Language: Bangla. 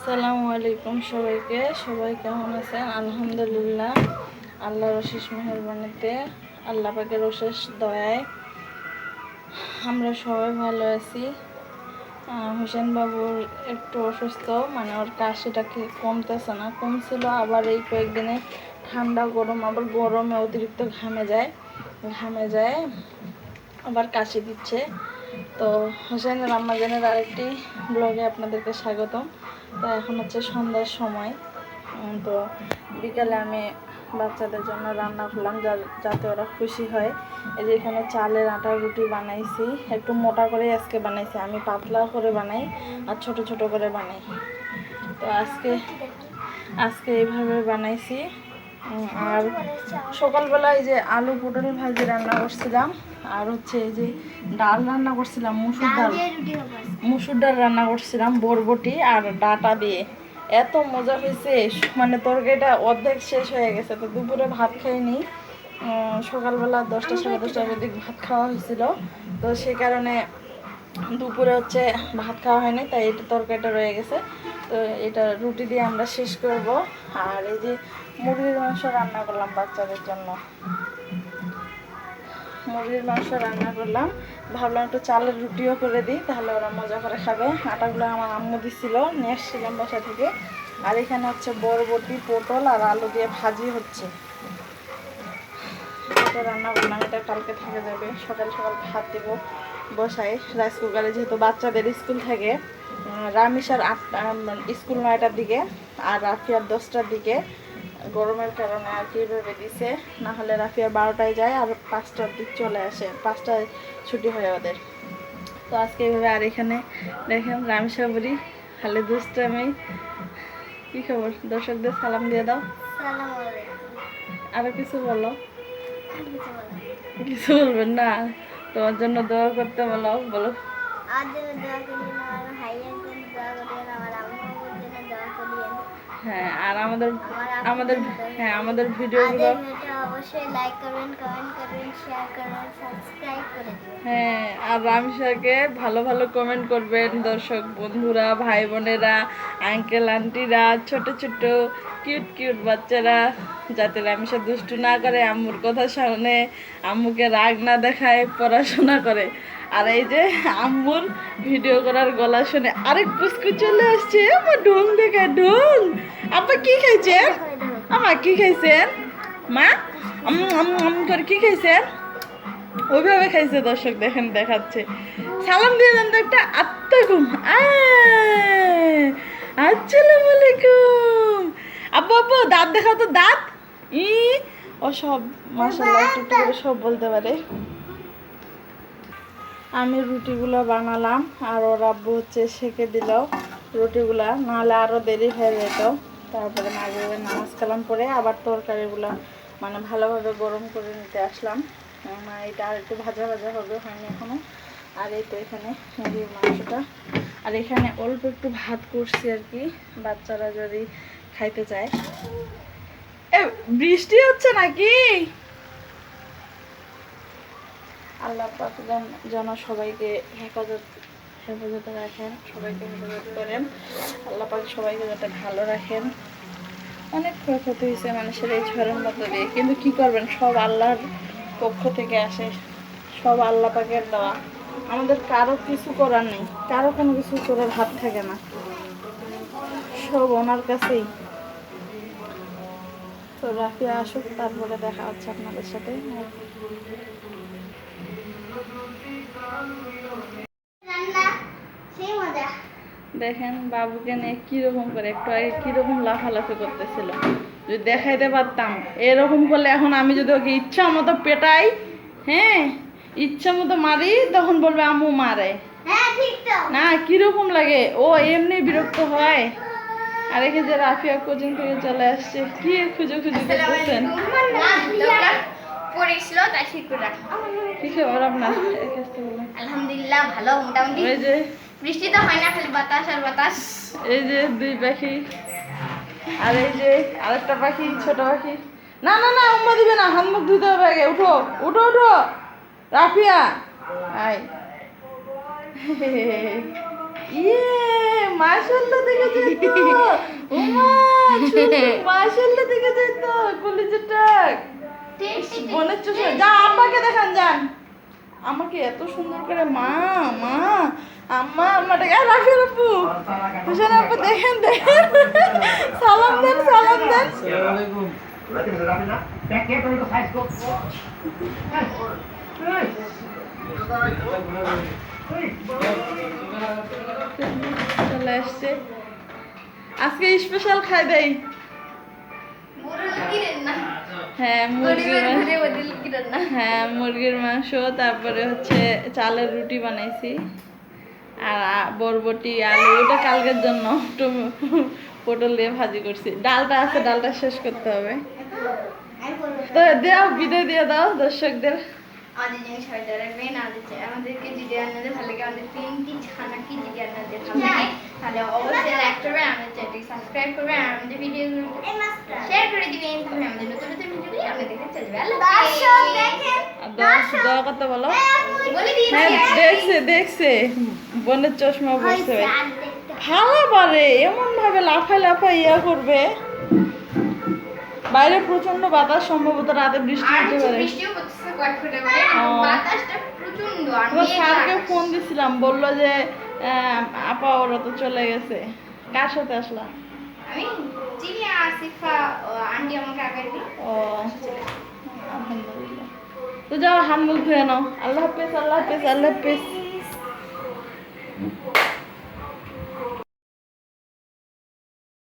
আসসালামু আলাইকুম সবাইকে। সবাই কেমন আছেন? আলহামদুলিল্লাহ। আল্লাহর অশেষ মেহরবানিতে, আল্লাহ পাকের অশেষ দয়ায় আমরা সবাই ভালো আছি। হোসেন বাবুর একটু অসুস্থ মানে ওর কাশিটাকে কমতেছে না? কমছিল আবার এই কয়েকদিনে ঠান্ডা গরম, আবার গরমে অতিরিক্ত ঘামে যায় ঘামে যায়, আবার কাশি দিচ্ছে। তো হোসেনের আম্মাজানের আরেকটি ব্লগে আপনাদেরকে স্বাগতম। তো এখন হচ্ছে সন্ধ্যার সময়। তো বিকালে আমি বাচ্চাদের জন্য রান্না করলাম যাতে ওরা খুশি হয়। এই যে এখানে চালের আটার রুটি বানাইছি। একটু মোটা করে আজকে বানাইছি। আমি পাতলা করে বানাই আর ছোট ছোট করে বানাই। তো আজকে আজকে এইভাবে বানাইছি। আর সকালবেলা এই যে আলু পটল ভাজি রান্না করছিলাম আর হচ্ছে এই যে ডাল রান্না করছিলাম মুসুর ডাল। মুসুর ডাল রান্না করছিলাম বরবটি আর ডাটা দিয়ে। এত মজা হয়েছে মানে তরকারিটা অর্ধেক শেষ হয়ে গেছে তো দুপুরে ভাত খাইনি। সকালবেলা দশটা সাড়ে দশটার দিক ভাত খাওয়া হয়েছিল তো সে কারণে দুপুরে হচ্ছে ভাত খাওয়া হয়নি তাই এটা তরকারিটা রয়ে গেছে। তো এটা রুটি দিয়ে আমরা শেষ করব। আর এই যে মুরগির মাংস রান্না করলাম বাচ্চাদের জন্য। মুরগির মাংস রান্না করলাম। ভাবলাম একটু চালের রুটিও করে দিই, তাহলে ওরা মজা করে খাবে। আটাগুলো আমার আম্মু দিছিল, নিয়ে এসেছিলাম বাসা থেকে। আর এখানে হচ্ছে বরবটি, পটল আর আলু দিয়ে ভাজি হচ্ছে। রান্না করলাম, এটা কালকে থেকে যাবে। সকাল সকাল ভাত দেবো। বসাই রাইস কুকারে যেহেতু বাচ্চাদের স্কুল থাকে। রামিসার আটটা স্কুল নয়টার দিকে আর রাফিয়ার দশটার দিকে। গরমের কারণে আর কি ভেবে দিছে না হলে রাফিয়ার বারোটায় যায় আর পাঁচটার দিক চলে আসে পাঁচটায় ছুটি হয় ওদের। তো আজকে এইভাবে আর এখানে দেখেন রামিসা বুড়ি খালি দুষ্টামি। কি খবর? দর্শকদের সালাম দিয়ে দাও। আরও কিছু বলো। কিছু বলবেন না। তোমার জন্য দোয়া করতে বলো বলো। হ্যাঁ আর আমাদের আমাদের হ্যাঁ আমাদের ভিডিওগুলো অবশ্যই লাইক করবেন কমেন্ট করবেন শেয়ার করবেন সাবস্ক্রাইব করে হ্যাঁ আর রামসাকে ভালো ভালো কমেন্ট করবেন দর্শক বন্ধুরা ভাই বোনেরা আঙ্কেল আন্টিরা ছোট ছোট কিউট কিউট বাচ্চারা যাতে রামিসা দুষ্টু না করে আম্মুর কথা শুনে আম্মুকে রাগ না দেখায় পড়াশোনা করে। আর এই যে আম্মুর ভিডিও করার গলা শুনে আরেক পুস্কু চলে আসছে। আমার ঢং দেখায়, ঢং। আপা, কি খাইছেন? আমা কি খাইছেন? মা, আম আম আম করে কি খাইছেন? ওইভাবে খাইছে দর্শক, দেখেন, দেখাচ্ছে। সালাম দিয়ে দেন তো একটা আত্মাকুম আসসালামু আলাইকুম আব্বু আব্বু দাঁত দেখাও তো দাঁত। ই ও সব মাসাল্লাহ একটু সব বলতে পারে। আমি রুটিগুলো বানালাম আর ওর আব্বু হচ্ছে সেকে দিল রুটিগুলা, নাহলে আরও দেরি হয়ে যেত। তারপরে মাগরিবে নামাজ কালাম করে আবার তরকারিগুলো মানে ভালোভাবে গরম করে নিতে আসলাম। এটা আর একটু ভাজা ভাজা হবে, হয়নি এখনও আর এই তো এখানে মুরগির মাংসটা। আর এখানে অল্প একটু ভাত করছি আর কি, বাচ্চারা যদি খাইতে চায়। বৃষ্টি হচ্ছে নাকি? আল্লাহ পাক যেন- সবাইকে হেফাজত, হেফাজতে রাখেন, সবাইকে হেফাজত করেন। আল্লাহ পাক সবাইকে যাতে ভালো রাখেন। অনেক ক্ষয়ক্ষতি হয়েছে মানুষের এই ঝড়ের মতো দিয়ে। কিন্তু কি করবেন? সব আল্লাহর পক্ষ থেকে আসে। সব আল্লাহ পাকের দেওয়া। আমাদের কারও কিছু করার নেই। কারও কোনো কিছু করার হাত থাকে না। সব ওনার কাছেই। তো রাফিয়া আসুক, তারপরে দেখা হচ্ছে আপনাদের সাথে। দেখেন বাবুকে নিয়ে কীরকম করে একটু আগে কীরকম লাফালাফি করতেছিল। যদি দেখাইতে পারতাম এরকম করলে এখন আমি যদি ওকে ইচ্ছা মতো পেটাই হ্যাঁ ইচ্ছা মতো মারি তখন বলবে আম্মু মারে। হ্যাঁ ঠিক তো। না কীরকম লাগে? ও এমনি বিরক্ত হয়। আর একে যে রাফিয়া কোচিং থেকে চলে আসছে কি খুঁজে খুঁজে করতেছেন পড়েছিল তাই ঠিক করে রাখলাম। আলহামদুলিল্লাহ ভালো মোটামুটি। যে বৃষ্টি তো হয় না খালি বাতাস আর বাতাস। এই যে দুই পাখি আর এই যে আরেকটা পাখি ছোট পাখি। না না না উম্মা দিবে না হাত মুখ ধুতে হবে আগে উঠো উঠো উঠো। রাফিয়া আই ইয়ে মাশাআল্লাহ দেখে যাই তো ওমা মাশাআল্লাহ দেখে কলিজাটা। বোনের চোখে যা আব্বাকে দেখান যান। আমাকে এত সুন্দর করে মা মা আম্মা আম্মাটাকে আর রাখি আপু। হুসেন আপু দেখেন দেখেন। সালাম দেন সালাম দেন। চলে আসছে। আজকে স্পেশাল খাই দেই হ্যাঁ মুরগির মাংস হ্যাঁ মুরগির মাংস তারপরে হচ্ছে চালের রুটি বানাইছি। আর বরবটি আলু ওটা কালকের জন্য পটল দিয়ে ভাজি করছি। ডালটা আছে ডালটা শেষ করতে হবে। তো দেও বিদায় দিয়ে দাও দর্শকদের। আমাদের জিনিস হয়তো রাখবেন আমাদের আমাদেরকে যদি আপনাদের ভালো লাগে আমাদের তিনটি ছানাকি যদি আপনাদের ভালো লাগে তাহলে অবশ্যই লাইক করবেন আমাদের চ্যানেলটি সাবস্ক্রাইব করবেন আর আমাদের ভিডিওগুলো শেয়ার করে দিবেন। তাহলে আমাদের নতুন নতুন ভিডিওগুলি আপনাদের কাছে চলে যাবে। আল্লাহ হাফেজ। আর দোয়া দোয়া করতে বলো। হ্যাঁ দেখছে দেখছে। বোনের চশমা পড়ছে ভালো পারে এমন ভাবে লাফায় লাফায় ইয়া করবে। বাইরে প্রচণ্ড বাতাস সম্ভবত রাতে বৃষ্টি হতে পারে। তোমার স্যারকে ফোন দিছিলাম বলল যে আপা ওরা তো চলে গেছে। কার সাথে আসলাম আমি চিনি আসিফা ও আন্টি আমাকে আগে ও আলহামদুলিল্লাহ। তো যাও হাত মুখ ধুয়ে নাও। আল্লাহ হাফেজ আল্লাহ হাফেজ আল্লাহ হাফেজ।